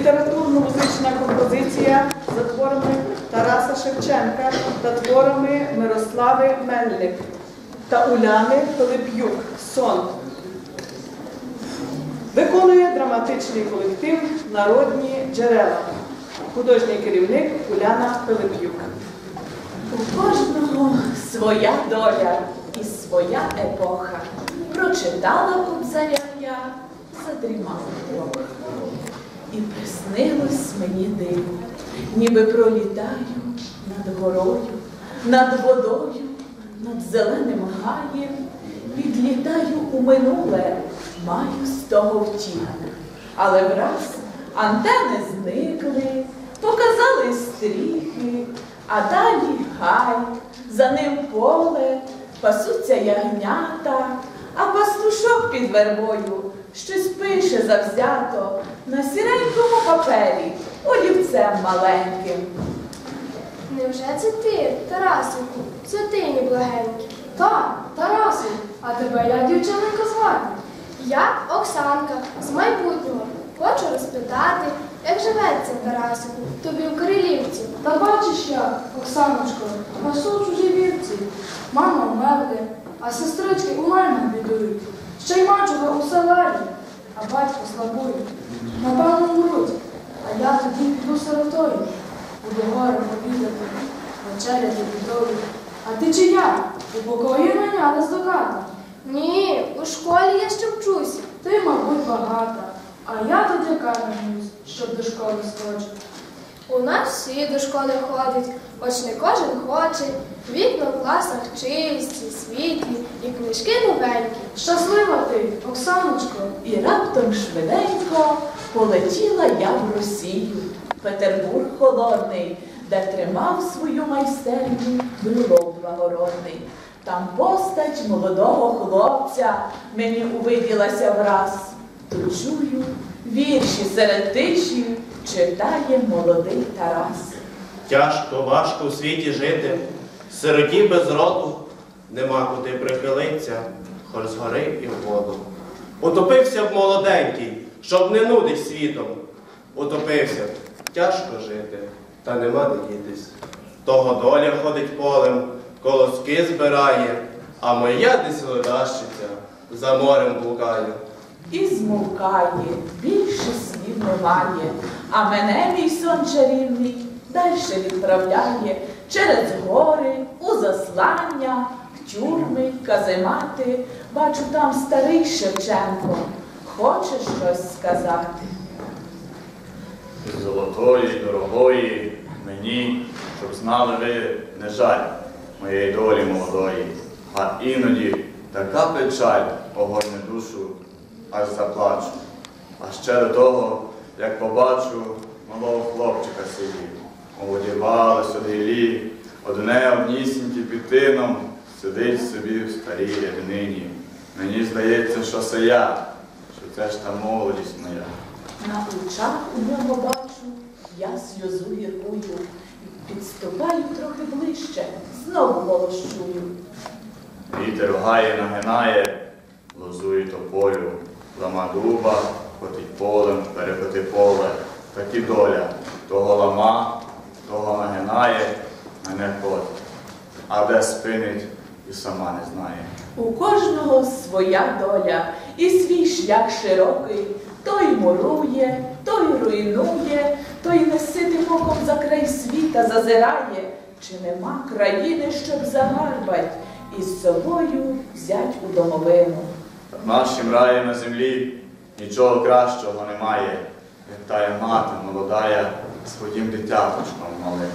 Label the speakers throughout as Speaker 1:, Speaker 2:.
Speaker 1: Літературно-музична композиція за творами Тараса Шевченка та творами Мирослави Мельник та Уляни Пилип'юк Сон. Виконує драматичний колектив Народні джерела. Художній керівник Уляна Пилип'юк.
Speaker 2: У кожного своя доля і своя епоха. Прочитала кобзаря я, задрімала трохи. І приснилось мені диво, ніби пролітаю над горою, над водою, над зеленим гаєм, відлітаю у минуле, маю з того втіху. Але враз антени зникли, показали стріхи, а далі гай, за ним поле, пасуться ягнята, а пастушок під вербою щось пише завзято на сіренькому папері, олівцем маленьким.
Speaker 3: Невже це ти, Тарасику, святині благенькі?
Speaker 4: Так, Тарасе, а тебе як дівчинка звати?
Speaker 3: Я Оксанка з майбутнього. Хочу розпитати, як живеться Тарасику, тобі в Кирилівці.
Speaker 4: Та бачиш як, Оксаночко, пасу чужі вівці. Мама вмерли, а сестрички у мене бідують. Ще й мачуха у селарі, а батько слабує. Напевно, мруть, а я тоді піду сиротою. Буду горе повідати, вечеряти бідою. А ти чи я? У покої найнялась до ката.
Speaker 3: Ні, у школі я ще вчуся.
Speaker 4: Ти, мабуть, багата, а я тут яка наймусь, щоб до школи скочити.
Speaker 3: У нас всі до школи ходять, хоч не кожен хоче. Вікна в класах чисті, світлі і книжки новенькі.
Speaker 4: Щаслива ти, Оксаночко.
Speaker 2: І раптом швиденько полетіла я в Росію, Петербург холодний, де тримав свою майстерню Брюлов благородний. Там постать молодого хлопця мені увиділася враз. То чую, вірші серед тиші читає молодий Тарас.
Speaker 5: Тяжко, важко у світі жити, сироті без роду, нема куди прихилиться, хоч згори і в воду. Утопився б молоденький, щоб не нудить світом. Утопився, б, тяжко жити, та нема де дітись. Того доля ходить полем, колоски збирає, а моя десь ледащиця за морем блукає.
Speaker 2: І змовкає, більше слів немає, а мене мій сон чарівний дальше відправляє через гори, у заслання, тюрми, каземати. Бачу там старий Шевченко. Хоче щось сказати.
Speaker 6: Золотої, дорогої, мені, щоб знали ви, не жаль моєї долі молодої, а іноді така печаль огорне душу, аж заплачу. А ще до того, як побачу малого хлопчика сидів, одівали сюди лі, одне однісінькі під тином, сидить собі в старій ряднині. Мені здається, що це я, що це ж та молодість моя.
Speaker 2: На очах у нього бачу, я сльозу гіркую. Підступаю трохи ближче, знову голос чую.
Speaker 6: Вітер гає, нагинає, лозує тополю, лама дуба, хотить полем, перекоти поле, так і доля. Того лама, того нагинає, мене котить. А де спинить і сама не знає.
Speaker 2: У кожного своя доля і свій шлях широкий. Той мурує, той руйнує, той неситим оком за край світа зазирає. Чи нема країни, щоб загарбать і з собою взять у домовину?
Speaker 6: В нашім раї на землі нічого кращого немає, як тая мати молодая своїм дитяточком малим.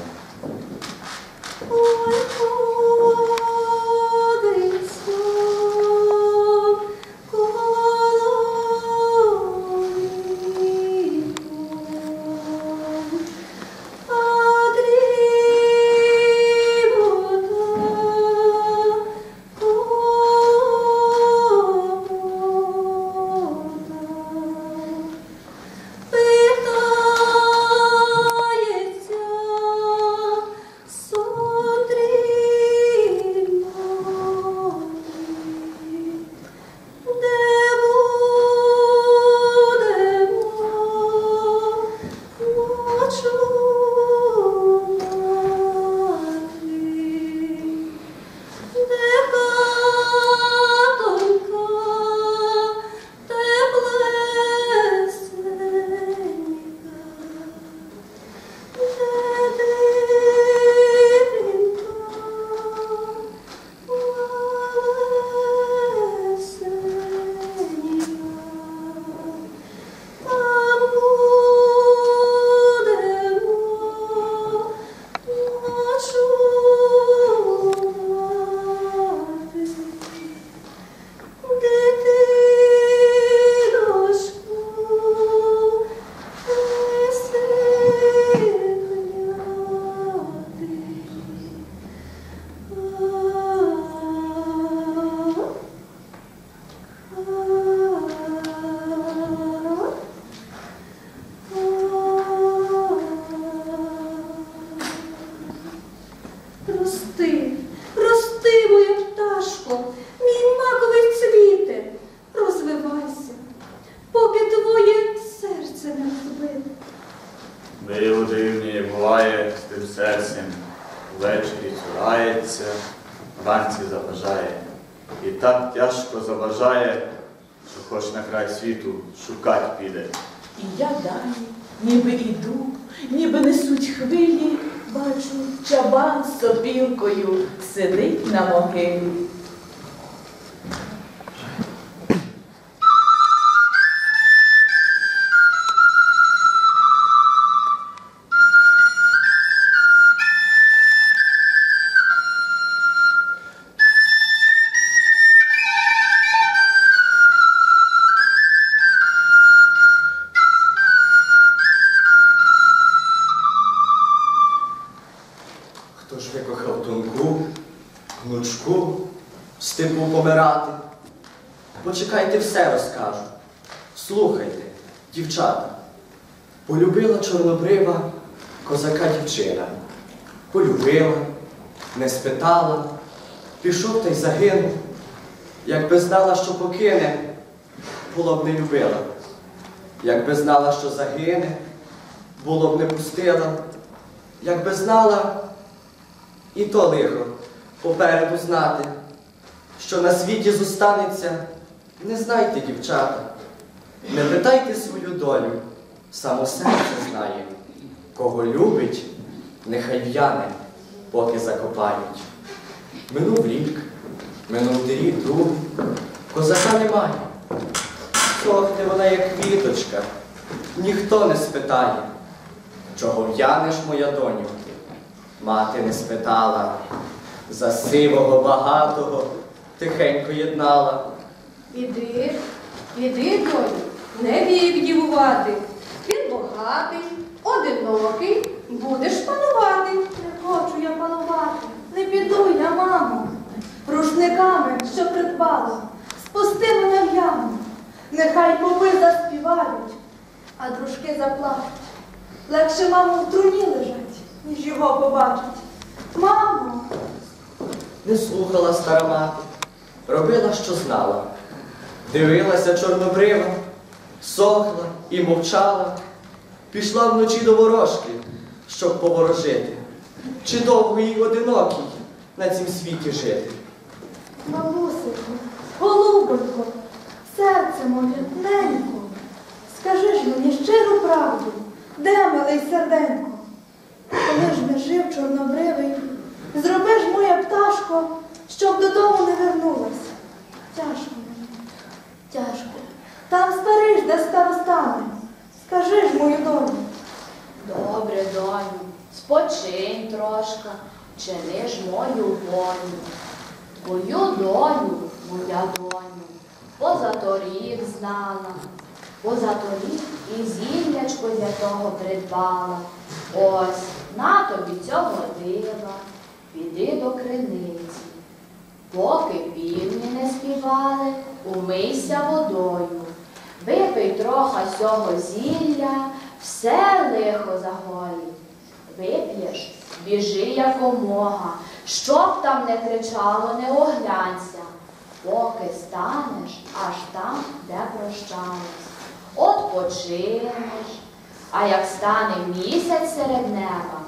Speaker 6: Цим ввечері цурається, вранці забажає. І так тяжко заважає, що хоч на край світу шукать піде.
Speaker 2: І я далі, ніби іду, ніби несуть хвилі, бачу, чабан з сопілкою сидить на могилі.
Speaker 7: Гнучку, степу помирати? Почекайте, все розкажу. Слухайте, дівчата. Полюбила чорнобрива козака дівчина. Полюбила, не спитала, пішов та й загинув. Якби знала, що покине, було б не любила. Якби знала, що загине, було б не пустила. Якби знала, і то лихо попереду знати, що на світі зостанеться, не знайте, дівчата, не питайте свою долю, само серце знає. Кого любить, нехай в'яне, поки закопають. Минув рік, минув рік другий, козака немає. Сохне вона, як квіточка, ніхто не спитає, чого в'янеш, моя доню. Мати не спитала, за сивого багатого тихенько єднала.
Speaker 8: Іди, іди, доню, не вік дівувати. Він багатий, одинокий, будеш панувати.
Speaker 4: Не хочу я панувати, не піду я, мамо. Рушниками, що придбала, спусти мене в яму. Нехай попи заспівають, а дружки заплачуть. Легше, мамо, в труні лежать, ніж його побачить. Мамо,
Speaker 7: Не слухала стара мати, робила, що знала. Дивилася чорнобрива, сохла і мовчала. Пішла вночі до ворожки, щоб поворожити. Чи довго їй одинокій на цім світі жити?
Speaker 4: бабусику, голубонько, серце моє ненько, скажи ж мені щиру правду, де милий серденько? Коли ж не жив чорнобривий, зроби ж моя пташко, щоб додому не вернулась. Тяжко мені, тяжко. Там старий ж, де старостане. Скажи ж мою долю.
Speaker 9: Добре, доню, спочинь трошка, чини ж мою волю. Твою долю, моя доню, позаторік знала, позаторік і зіллячко для того придбала. Ось, на тобі цього дива, піди до криниці. Поки півні не співали, умийся водою. Випий троха сього зілля, все лихо загоїть. Вип'єш, біжи якомога, щоб там не кричало, не оглянься, поки станеш аж там, де прощались. От починеш, а як стане місяць серед неба,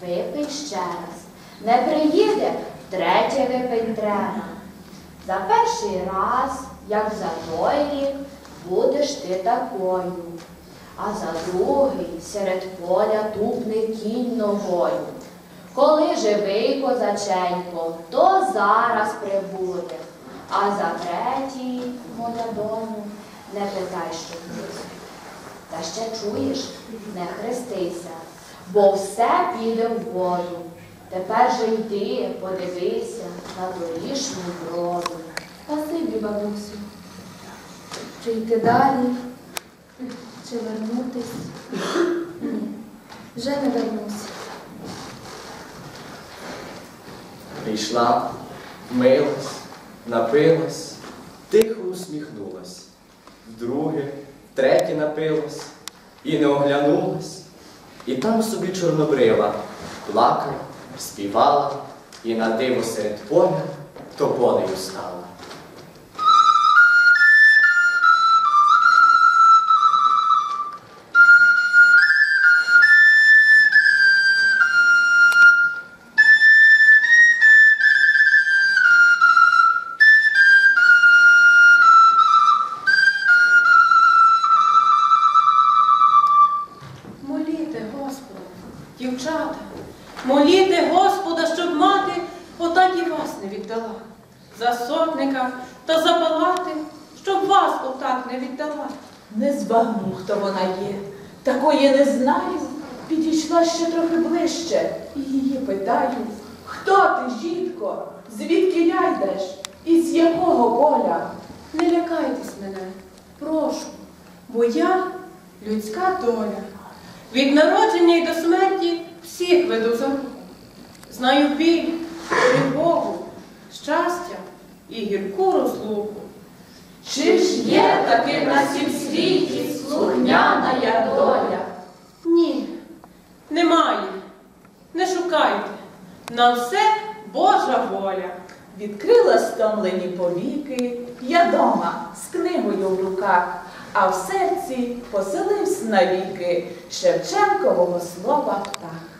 Speaker 9: випий ще раз. Не приїде, втретє випить. За перший раз, як за той будеш ти такою, а за другий серед поля тупне кінь ногою. Коли живий козаченько, то зараз прибуде, а за третій, моя доню, не питай, що буде. Та ще чуєш, не хрестися, бо все піде в воду. Тепер же йди, подивися на торішню броду.
Speaker 4: Спасибі, бабусю. Чи йти далі, чи вернутись? Ні, вже не вернусь.
Speaker 7: Прийшла, вмилась, напилась, тихо усміхнулась. Вдруге, втретє напилась і не оглянулась. І там собі чорнобрива плакала, співала і на диво серед поля тополею стала.
Speaker 8: Моліте, Господи, дівчата. Моліти Господа, щоб мати, отак і вас не
Speaker 2: віддала. За сотника та за палати, щоб вас отак не віддала. Не збагну, хто вона є, такої не знаю. Підійшла ще трохи ближче і її питаю, хто ти, жінко, звідки ляйдеш? І з якого поля?
Speaker 8: Не лякайтесь мене, прошу, бо я людська доля. Від народження й до смерті всіх веду. Знаю біль, тривогу, щастя і гірку розлуку.
Speaker 2: Чи ж є таки на сім світі слухняна я доля?
Speaker 8: Ні, немає. Не шукайте. На все Божа воля.
Speaker 2: Відкрила стомлені повіки, я дома з книгою в руках, а в серці поселився навіки Шевченкового слова птах.